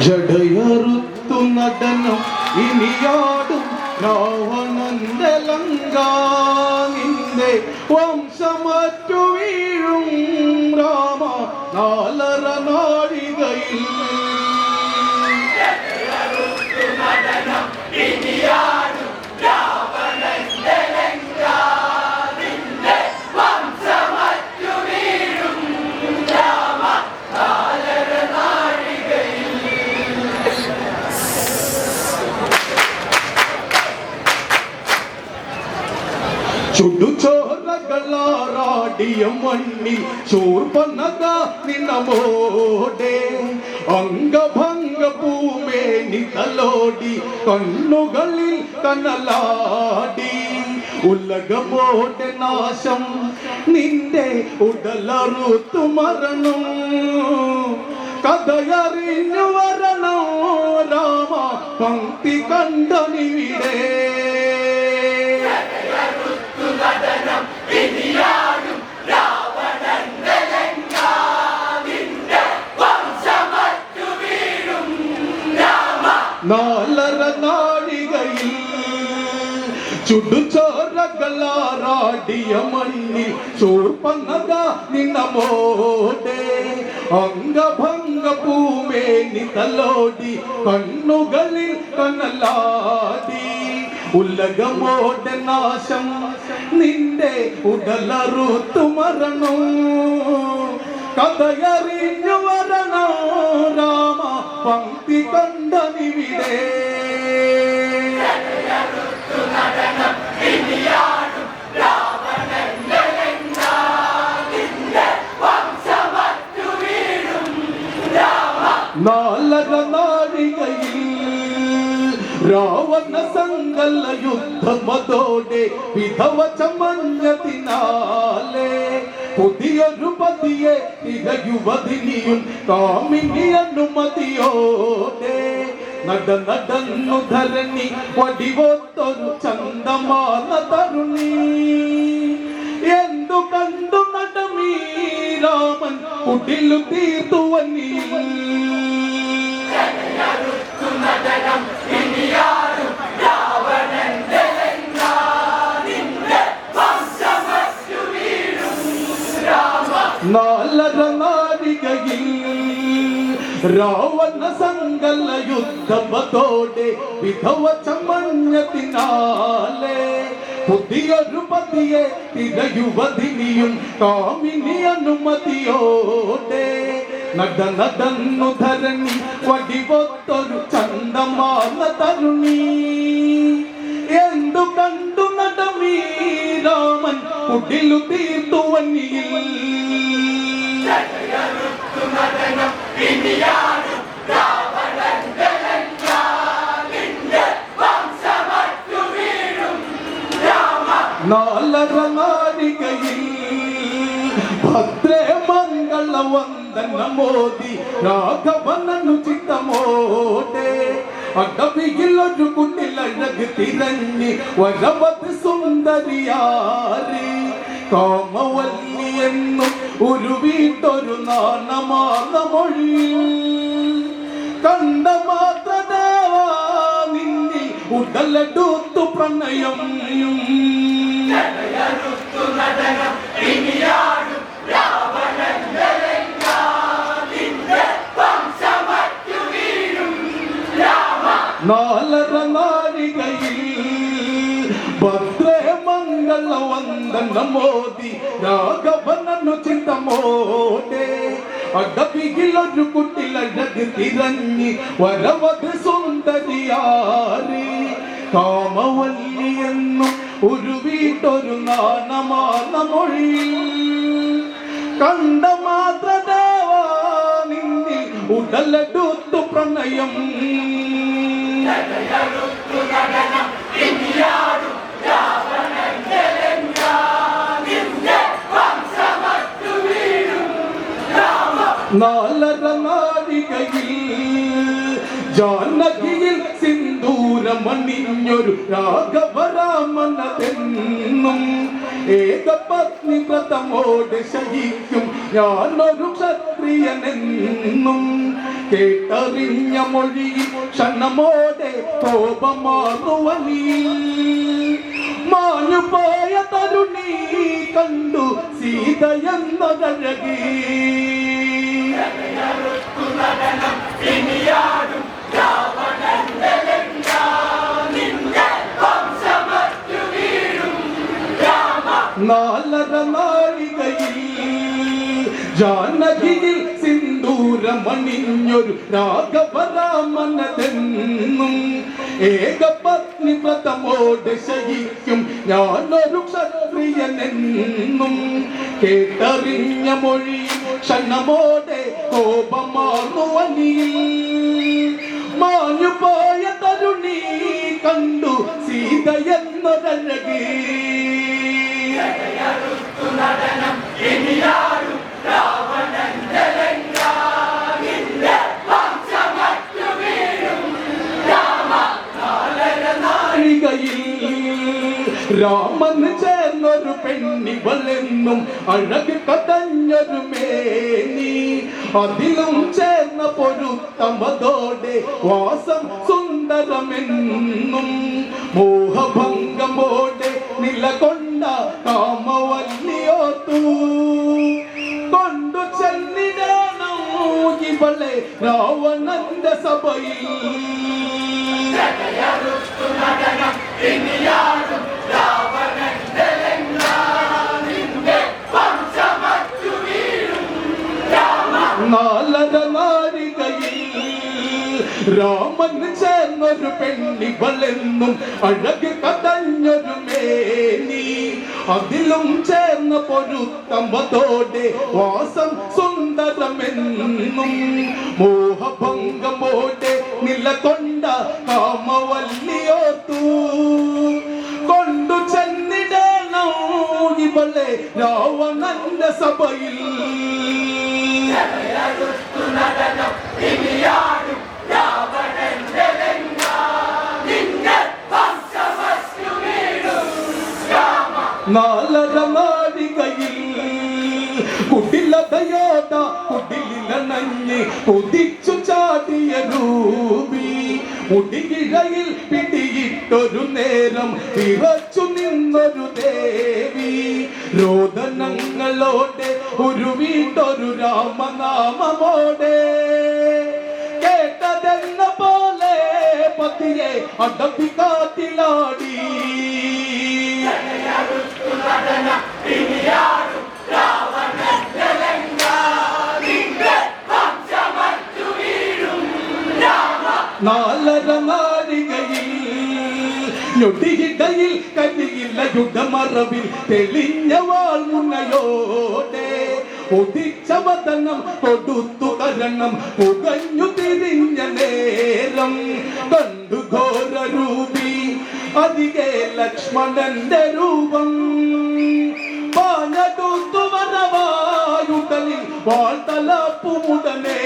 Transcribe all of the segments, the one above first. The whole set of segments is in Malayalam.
ജടയറുത്തു നടനം ഇനിയാടും രാവണന്റെ ലങ്കാനിന്റെ വംശമറ്റു വീഴും രാമ നാലര ചുടുചോറകളാറാടിയ മണ്ണിൽ ചോർപ്പനക നിന്നമോടെ. അംഗഭംഗ പൂമേനി തലോടി കണ്ണുകളിൽ കനലാടി. ഉലകമോടെ നാശം നിന്റെ ഉടലറുത്തു മരണം. കഥയറിഞ്ഞു വരണോ രാമ പങ്ക്തി കണ്ടനിവിടെ. നാലര നാഴികയിൽ ചുടുചോരകളാറാടിയ മണ്ണിൽ ചോർപ്പനക നിന്നമോടെ അംഗഭംഗ പൂമേനി തലോടി കണ്ണുകളിൽ കണ്ണലാടി ഉലകമോടെ നാശം നിന്റെ ഉടലറുത്തു മരണോ? കഥയറിഞ്ഞു വരണോ രാമ? പങ്ക്തി കണ്ടനിവിടെ. നാലര നാഴികയിൽ രാവണ സങ്കല യുദ്ധമതോടെ വിധവ ചമഞ്ഞതിനാലെ പുതിയൊരു പതിയെ ഇക യുവതിനിയും കാമിനി അനുമതിയോടെ. നട നടന്നു ധരണി വടിവോത്തൊരു ചന്തമാല തരുണി എന്തു കണ്ടു നടമീ രാമൻ കുടിലു രാവണ സങ്കല യുദ്ധമതോടെ വിധവ ചമഞ്ഞതിനാലെ പുതിയൊരു പതിയെ തിരയുവതിനിയും കാമിനി അനുമതിയോടെ നടനടന്നു ധരണി വടിവൊത്തൊരു ചന്തമാന തരുണി. എന്തു കണ്ടു നടമീ രാമൻ കുടിലു തീർത്തു വന്നിയിൽ നാഴികയിൽ ഭദ്രേ മംഗള വന്ദന മോദി രാഘവനു ചിത്തമോടെ അടവിയിൽ ഒരു കുട്ടിലഴക് തിരഞ്ഞ് വരവത് സുന്ദരിയാരി കോമവല്ലി എന്നും ഒരു വീട്ടൊരു നാണമാർന്ന മൊഴി. കണ്ട മാത്രദേവ ദേവാ നിന്നിൽ ഉടലെടുത്തു പ്രണയം. നാലര വന്ദന മോദി രാഘവനു ചിന്തമോടെ അടവിയിലൊരു കുട്ടിലഴക് തിരഞ്ഞ് വരവത് സുന്ദരിയാരി. കാമവല്ലി എന്നും ഒരു വീട്ടൊരു നാണമാർന്ന മൊഴി കണ്ട മാത്ര ദേവാ നിന്നിൽ ഉടലെടുത്തു പ്രണയം. നാലര നാഴികയിൽ ജാനകിയിൽ സിന്ദൂരമണിഞ്ഞൊരു രാഘവരാമനതെന്നും ഏകപത്നി വ്രതമോട് ശയിക്കും ഞാനൊരു ക്ഷത്രിയനെന്നും കേട്ടറിഞ്ഞ മൊഴി ക്ഷണമോടെ കോപമാറുവനീ മാഞ്ഞുപോയ തരുണി കണ്ടു സീത എന്നതഴകി നാലര ജാനകിയിൽ സിന്ദൂരമണിഞ്ഞൊരു രാഘവരാമനതെന്നും ഏകപത്നി വ്രതമോട് ശയിക്കും ഞാനൊരു ക്ഷത്രിയനെന്നും കേട്ടറിഞ്ഞ മൊഴി ക്ഷണമോടെ കോപമാർന്നുവനിയിൽ മാഞ്ഞുപോയ തരുണി കണ്ടു സീത എന്നൊരഴകി നാഴികയിൽ രാമൻ ചേർന്നൊരു പെണ്ണിവളെന്നും അഴക് കതഞ്ഞൊരു മേനി അതിലും ചേർന്ന പൊരുത്തമതോടെ വാസം സുന്ദരമെന്നും മോഹഭംഗമോടെ നിലകൊണ്ട കാമവല്ലിയോത്തു കൊണ്ടു ചെന്നിടണം ഇവളെ രാവണന്റെ സഭയിൽ. നാലര രാമൻ ചേർന്നൊരു പെണ്ണിവളെന്നും അഴക് കതഞ്ഞൊരു മേനി. അതിലും ചേർന്ന പൊരുത്തമ്പതോടെ വാസം സുന്ദരമെന്നും മോഹഭംഗം മോഹഭംഗമോടെ നിലകൊണ്ട കാമവല്ലിയോത്തു കൊണ്ടു ചെന്നിടണം രാവണന്റെ സഭയിൽ. നാലര നാടികയിൽ കുടിലതയോട കുടിലിലണഞ്ഞ് കൊതിച്ചു ചാടിയ രൂപി മുടികിഴയിൽ പിടിയിട്ടൊരു നേരം വിറച്ചു നിന്നൊരു ദേവി രോദനങ്ങളോടെ ഒരു വീട്ടൊരു രാമനാമമോടെ കേട്ടതെന്ന പോലെ പതിയെ അടപ്പി ഞൊടിയിടയിൽ കരിയില്ല യുദ്ധമറവിൽ തെളിഞ്ഞ വാൾമുനയോടെ ഒതിച്ച വതനം കൊടുത്തു കരണം പുകഞ്ഞു തിരിഞ്ഞ നേരം കണ്ടു ഘോര രൂപി അധികെ ലക്ഷ്മണന്റെ രൂപം. പാഞ്ഞടുത്തു വരവായുടലിൽ വാൾത്തലപ്പുമുടനേ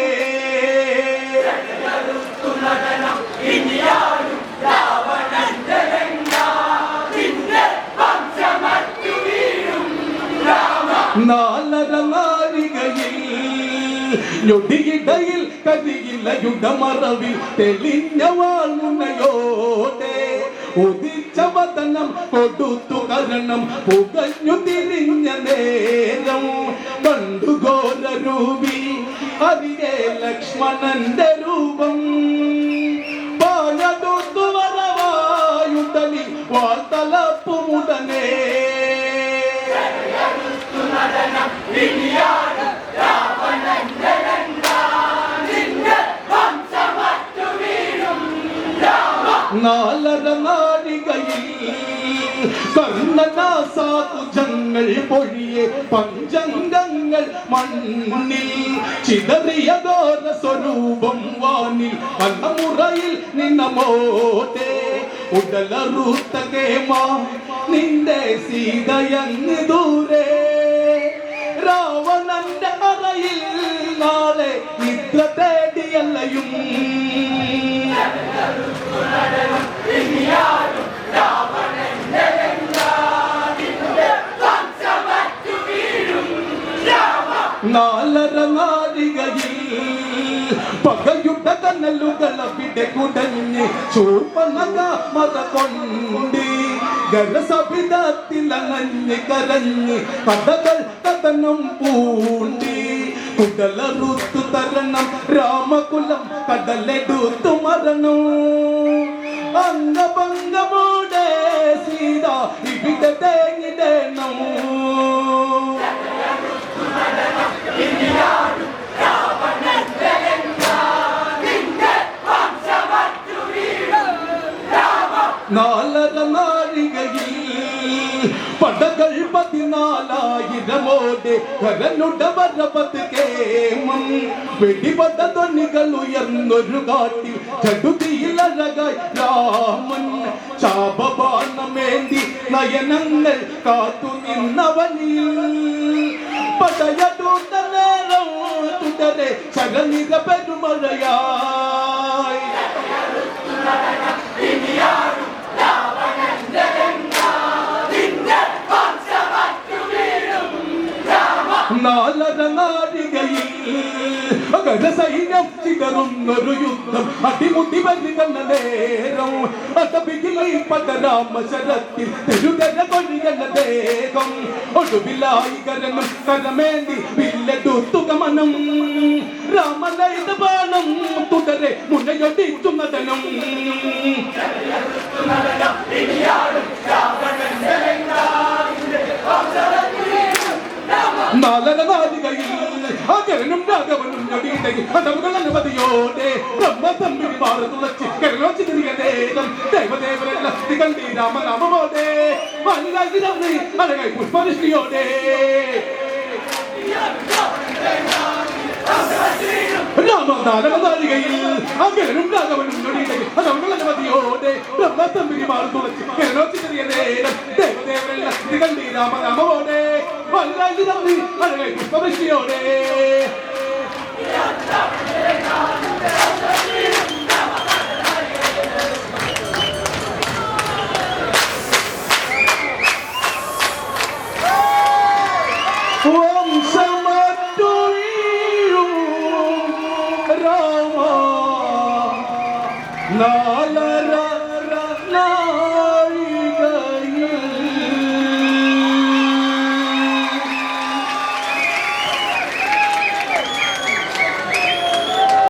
നാലര ഞൊടിയിടയിൽ കരിയില്ല യുദ്ധമറവിൽ തെളിഞ്ഞ വാൾമുനയോടെ ഉദിച്ച വതനം കൊടുത്തു കരണം. പുകഞ്ഞു തിരിഞ്ഞ നേരം കണ്ടു ഘോര രൂപി അരികെ ലക്ഷ്മണന്റെ രൂപം. പഞ്ചംഗങ്ങൾ മണ്ണിൽ ചിതറിയതോര സ്വരൂപം വാനിൽ പലമുറയിൽ നിന്നമോട്ടെ ഉടലറുത്ത കേമാ നിന്റെ സീതയങ്ങ് ദൂരെ. രാവണന്റെ അറയിൽ നാളെ നിദ്ര തേടിയല്ലയും. നാലര നാഴികയിൽ പകയുടെ കനലുകൾ അവിടെ കുടഞ്ഞ് ചൂർപ്പനക മറ കൊണ്ട് ഗരസവിധത്തിലണഞ്ഞ് കരഞ്ഞ് കഥകൾ കഥനം പൂണ്ടി കുടലറുത്തു തരണം രാമകുലം കടലെടുത്തു മരണു അംഗഭംഗമോടെ സീത ഇവിടെ തേങ്ങിടണം നാഴികയിൽ പടകൾ പതിനാലായിരമോടെ കരനുടവരപത് കേമം വെടിപട ധ്വനികൾ ഉയർന്നൊരു കാട്ടിൽ ചടുതിയിലഴകായി രാമൻ ശാപബാണമേന്തി നയനങ്ങൾ കാത്തു നിന്നവനിൽ പടയടൂത്ത നേരം തുടരെ ശരണിക പെരുമഴയായി നാലര നാഴികയിൽ സൈന്യം ചിതറുന്നൊരു യുദ്ധം അടിമുട്ടി വരുന്ന നേരം അടപിയിൽ പടരാമശരത്തിൽ തെരുതര കൊഴിയുന്ന ദേഹം ഒടുവിലായി കരനും കരമേന്തി വില്ലെടുത്തു ഗമനം രാമനൈത ബാണം തുടരെ മുനയൊടിച്ചു നടനം അകരനും രാഘവനും ഞൊടിയിടയിൽ അതവുകൾ അനുമതിയോടെ ബ്രഹ്മതമ്മിൽ മാറി തുളച്ച് കരലോച്ച് തിരികെ നേരം ദേവദേവരെല്ലാം തികണ്ടി രാമനാമമോടെ മല്ലാതിരന്ന് അഴകായി പുഷ്പരിഷ്ടിയോടെ രാമനാലികയിൽ അകരനും രാഘവനും ഞൊടിയിടയിൽ അതവുകൾ അനുമതിയോടെ ബ്രഹ്മതമ്മിൽ മാറി തുളച്ച് കരലോച്ച് തിരികെ നേരം ദേവദേവരെല്ലാം തികണ്ടി ဟာလာဒီတော့ဒီဟာလေဘာမရှိရောလေ